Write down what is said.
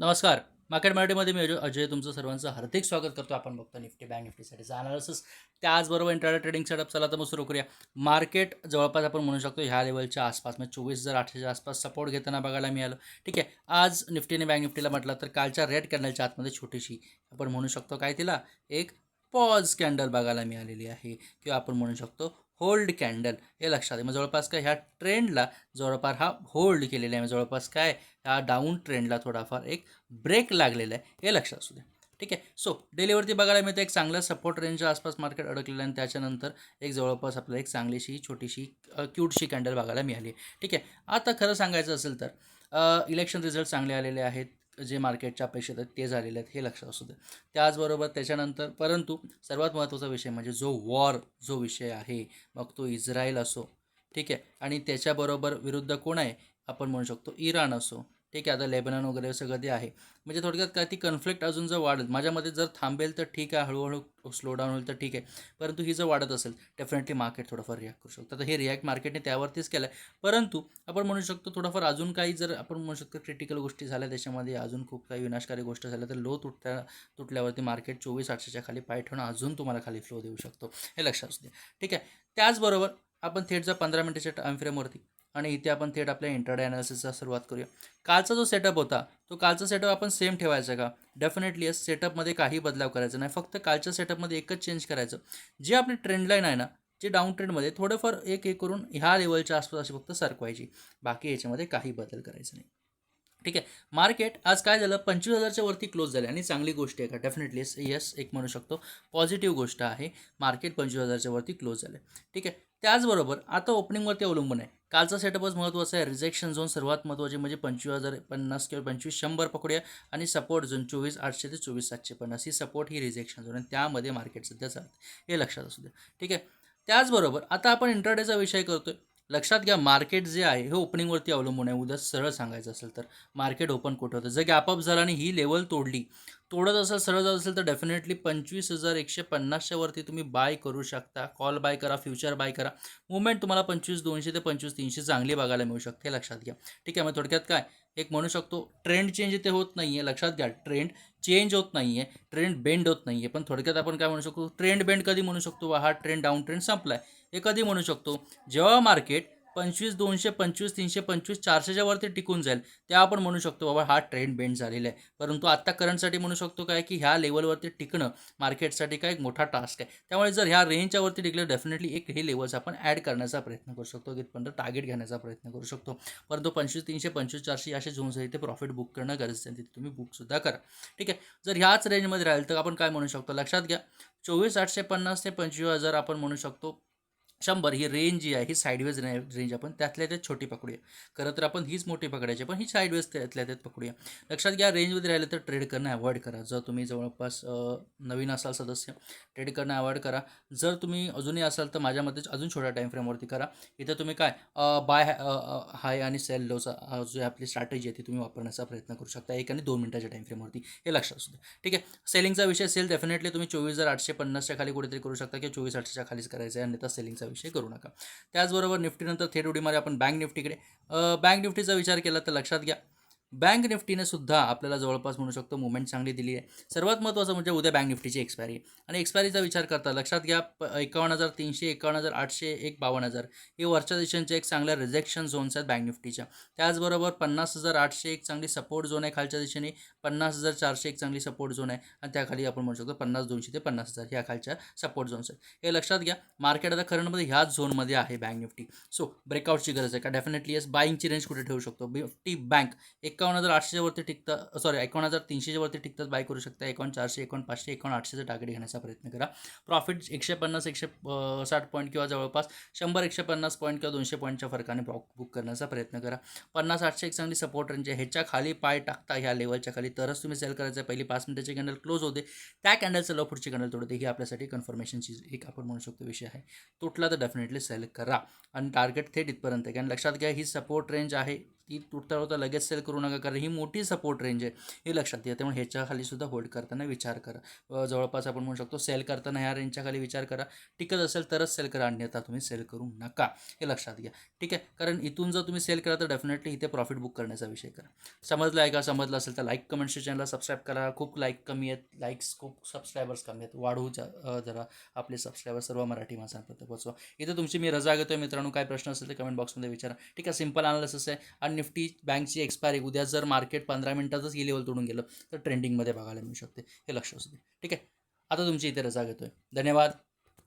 नमस्कार. मार्केट मराठीमध्ये मी अजय अजय तुमचं सर्वांचं हार्दिक स्वागत करतो. आपण बघतो निफ्टी बँक निफ्टीसाठीचा अनालिसिस त्याचबरोबर इंटरडे ट्रेडिंग सेटअप चला तर मग सुरू करूया. मार्केट जवळपास आपण म्हणू शकतो ह्या लेवलच्या आसपास म्हणजे चोवीस हजार आठशेच्या आसपास सपोर्ट घेताना बघायला मिळालं. ठीक आहे. आज निफ्टीने बँक निफ्टीला म्हटलं तर कालच्या रेड कॅन्डलच्या आतमध्ये छोटीशी आपण म्हणू शकतो काय तिला एक पॉज कॅन्डल बघायला मिळालेली आहे. किंवा आपण म्हणू शकतो होल्ड कॅन्डल हे लक्षात आहे मग जवळपास काय ह्या ट्रेंडला जवळपास हा होल्ड केलेला आहे. मग जवळपास काय ह्या डाऊन ट्रेंडला थोडाफार एक ब्रेक लागलेला आहे. हे लक्षात असू दे ठीक आहे? सो डेलीवरती बघायला मिळतं एक चांगलं सपोर्ट रेंजच्या आसपास मार्केट अडकलेलं आणि त्याच्यानंतर एक जवळपास आपल्याला एक चांगलीशी छोटीशी क्यूटशी कॅन्डल बघायला मिळाली आहे. ठीक आहे? आता खरं सांगायचं असेल तर इलेक्शन रिझल्ट चांगले आलेले आहेत. जे मार्केटच्या अपेक्षित आहेत ते झालेले आहेत हे लक्षात असू दे. त्याचबरोबर त्याच्यानंतर परंतु सर्वात महत्त्वाचा विषय म्हणजे जो वॉर जो विषय आहे मग तो इस्रायल असो ठीक आहे? आणि त्याच्याबरोबर विरुद्ध कोण आहे? आपण म्हणू शकतो इराण असो. ठीक आहे आता लेबनॉन वगैरे सगळं ते आहे. म्हणजे थोडक्यात काय ती कन्फ्लिक्ट अजून जर वाढेल माझ्यामध्ये जर थांबेल तर ठीक आहे हळूहळू स्लो डाऊन होईल तर ठीक आहे. परंतु ही जर वाढत असेल डेफिनेटली मार्केट थोडंफार रिॲक्ट करू शकतो. तर हे रिॲक्ट मार्केटने त्यावरतीच केलं आहे परंतु आपण म्हणू शकतो थोडंफार अजून काही जर आपण म्हणू शकतो क्रिटिकल गोष्टी झाल्या त्याच्यामध्ये अजून खूप काही विनाशकारी गोष्ट झाल्या तर लो तुटल्या तुटल्यावरती मार्केट चोवीस आठशेच्या खाली पाय ठेवणं अजून तुम्हाला खाली फ्लो देऊ शकतो. हे लक्षात असू दे. ठीक आहे त्याचबरोबर आपण थेट जर पंधरा मिनिटाच्या टाईम फ्रेमवरती आणि इथे आपण थेट आपल्या इंटरडे अनालिसिसचा सुरुवात करूया. कालचा जो सेटअप होता तो कालचा सेटअप आपण सेम ठेवायचा का? डेफिनेटली या सेटअपमध्ये काही बदलाव करायचा नाही. फक्त कालच्या सेटअपमध्ये एकच चेंज करायचं. जे आपली ट्रेंडलाईन आहे ना जे डाऊन ट्रेंडमध्ये थोडंफार एक एक करून ह्या लेवलच्या आसपास अशी फक्त सरकवायची. बाकी याच्यामध्ये काही बदल करायचा नाही. ठीक आहे? मार्केट आज काय झालं? पंचवीस हजारच्या वरती क्लोज झाले. आणि चांगली गोष्ट आहे का? डेफिनेटली येस एक म्हणू शकतो. पॉझिटिव्ह गोष्ट आहे. मार्केट पंचवीस हजारच्या वरती क्लोज झालं ठीक आहे? त्याचबरोबर आता ओपनिंगवरती अवलंबून आहे. कालचा सेटअपच महत्त्वाचा आहे. रिजेक्शन झोन सर्वात महत्त्वाचे म्हणजे पंचवीस हजार पन्नास किंवा पंचवीस शंभर पकडूया आणि सपोर्ट झोन चोवीस आठशे ते चोवीस सातशे पन्नास. ही सपोर्ट ही रिजेक्शन झोन आणि त्यामध्ये मार्केट सध्या चालतं हे लक्षात असू द्या. ठीक आहे? त्याचबरोबर आता आपण इंटरडेचा विषय करतोय. लक्षात घ्या मार्केट जे आहे हे ओपनिंगवरती अवलंबून आहे. उद्या सरळ सांगायचं असेल तर मार्केट ओपन कुठं होतं? जर गॅपअप झाला आणि ही लेवल तोडली तोडत असेल सरळ जात असेल तर डेफिनेटली पंचवीस हजार एकशे पन्नासच्यावरती तुम्ही बाय करू शकता. कॉल बाय करा फ्युचर बाय करा. मुवमेंट तुम्हाला पंचवीस दोनशे ते पंचवीस तीनशे चांगली बघायला मिळू शकते लक्षात घ्या. ठीक आहे मग थोडक्यात काय? एक म्हणू शकतो ट्रेंड चेंज इथे होत नाही आहे लक्षात घ्या ट्रेंड चेंज होत नाही आहे ट्रेंड बेंड होत नाही आहे पण थोडक्यात आपण काय म्हणू शकतो ट्रेंड बेंड कधी म्हणू शकतो वा हा ट्रेंड डाऊन ट्रेंड संपला आहे हे कधी म्हणू शकतो जेव्हा मार्केट पंचवीस दोनशे पंचवीस तीनशे पंचवीस चारशेच्या वरती टिकून जाईल. तेव्हा आपण म्हणू शकतो बाबा हा ट्रेंड बेंड झालेला आहे. परंतु आत्ता करंटसाठी म्हणू शकतो काय की ह्या लेवलवरती टिकणं मार्केटसाठी काय एक मोठा टास्क आहे. त्यामुळे जर ह्या रेंजच्या वरती टिकलं डेफिनेटली एक हे लेवल्स आपण ॲड करण्याचा प्रयत्न करू शकतो तिथपर्यंत टार्गेट घेण्याचा प्रयत्न करू शकतो. परंतु पंचवीस तीनशे पंचवीस चारशे असे झोन्स आहे ते प्रॉफिट बुक करणं गरजेचं आहे तिथे तुम्ही बुकसुद्धा करा. ठीक आहे? जर ह्याच रेंजमध्ये राहील तर आपण काय म्हणू शकतो? लक्षात घ्या. चोवीस आठशे पन्नास ते पंचवीस हजार आपण म्हणू शकतो शंभर ही रेंज जी आहे ही साईडवेज रेंज आपण त्यातल्या त्यात छोटी पकडूया. खरं तर आपण हीच मोठी पकडायची पण ही साईडवेज त्यातल्या त्यात पकडूया. लक्षात घ्या रेंजमध्ये राहिलं तर ट्रेड करणं अवॉइड करा. जर तुम्ही जवळपास नवीन असाल सदस्य ट्रेड करणं अवॉइड करा. जर तुम्ही अजूनही असाल तर माझ्या मते अजून छोट्या टाईम फ्रेमवरती करा. इथं तुम्ही काय बाय हाय आणि सेल लोचा जो आपली स्ट्रॅटेजी आहे ती तुम्ही वापरण्याचा प्रयत्न करू शकता एक आणि दोन मिनिटाच्या टाईम फ्रेमवरती हे लक्षात असू दे ठीक आहे? सेलिंगचा विषय सेल डेफिनेटली तुम्ही चोवीस हजार आठशे पन्नासच्या खाली कुठेतरी करू शकता किंवा चोवीस आठशेच्या खालीच करायचं आहे अन्यथा सेलिंगचा विषय करू नका. त्याचबरोबर निफ्टीनंतर थेट उडीमध्ये आपण बँक निफ्टीकडे. बँक निफ्टीचा विचार केला तर लक्षात घ्या. बँक निफ्टीने सुद्धा आपल्याला जवळपास म्हणू शकतो मुवमेंट चांगली दिली आहे. सर्वात महत्त्वाचं म्हणजे उद्या बँक निफ्टीची एक्सपायरी आणि एक्सपायरीचा विचार करता लक्षात घ्या प एकावन्न हजार तीनशे एकावन्न हजार आठशे एक बावन्न हजार. हे वरच्या दिशेचे एक चांगल्या रिजेक्शन झोन्स आहेत बँक निफ्टीच्या. त्याचबरोबर पन्नास हजार आठशे एक चांगली सपोर्ट झोन आहे खालच्या दिशेने. पन्नास हजार चारशे एक चांगली सपोर्ट झोन आहे. आणि त्याखाली आपण म्हणू शकतो पन्नास दोनशे ते पन्नास हजार ह्या खालच्या सपोर्ट झोन्स आहेत. हे लक्षात घ्या मार्केट आता करंटमध्ये ह्याच झोनमध्ये आहे बँक निफ्टी. सो ब्रेकआउटची गरज आहे का? डेफिनेटली येस बाईंगची रेंज कुठे ठेवू शकतो? निफ्टी बँक एक एकावन्न हजार आठशेच्या वरती टिकतं सॉरी एकावन्न हजार तीनशेच्या वरती टिकतात बाय करू शकता. एकावन्न चारशे एकावन्न पाचशे एकावन्न आठशेचं टार्गेट घेण्याचा प्रयत्न करा. प्रॉफिट एकशे पन्नास एकशे साठ पॉईंट किंवा जवळपास शंभर एकशे पन्नास पॉईंट किंवा दोनशे पॉईंटच्या फरकाने ब्लॉक बुक करण्याचा प्रयत्न करा. पन्नास आठशे एक चांगली सपोर्ट रेंज आहे. ह्याच्या खाली पाय टाकता ह्या लेवलच्या खाली. तरच तुम्ही सेल करायचं. आहे पहिली पाच मिनिटाची कॅन्डल क्लोज होते. त्या कॅन्डलचं लव पुढची कॅन्डल तोडते. ही आपल्यासाठी कन्फर्मेशनची एक आपण म्हणू शकतो विषय आहे. तुटला तर डेफिनेटली सेल करा. आणि टार्गेट थेट इथपर्यंत कारण लक्षात घ्या ही सपोर्ट रेंज आहे. ती तुटता होता लगेच सेल करू नका कारण ही मोठी सपोर्ट रेंज आहे. हे लक्षात घ्या त्यामुळे ह्याच्या खाली सुद्धा होल्ड करताना विचार करा. जवळपास आपण म्हणू शकतो सेल करताना ह्या रेंजच्या खाली विचार करा. टिकत असेल तरच सेल करा अन्यथा तुम्ही सेल करू नका. हे लक्षात घ्या. ठीक आहे? कारण इथून जर तुम्ही सेल करा तर डेफिनेटली इथे प्रॉफिट बुक करण्याचा विषय करा. समजलं आहे का? समजलं असेल तर लाईक कमेंटच्या चॅनलला सबस्क्राईब करा. खूप लाईक कमी आहेत. लाईक्स खूप सबस्क्रायबर्स कमी आहेत. वाढवू जा- जरा आपले सबस्क्रायबर सर्व मराठी माणसांपर्यंत पोहोचवा. इथे तुमची मी रजा घेतोय मित्रांनो. काय प्रश्न असेल तर कमेंट बॉक्समध्ये विचारा. ठीक आहे? सिंपल अनालिसिस आहे. आणि निफ्टी बँकची एक्सपायरी उद्या जर मार्केट पंधरा मिनिटातच ही लेवल तोडून गेलं तर ट्रेंडिंगमध्ये बघायला मिळू शकते. हे लक्ष असू दे. ठीक आहे? आता तुमची इथे रजा घेतोय. धन्यवाद.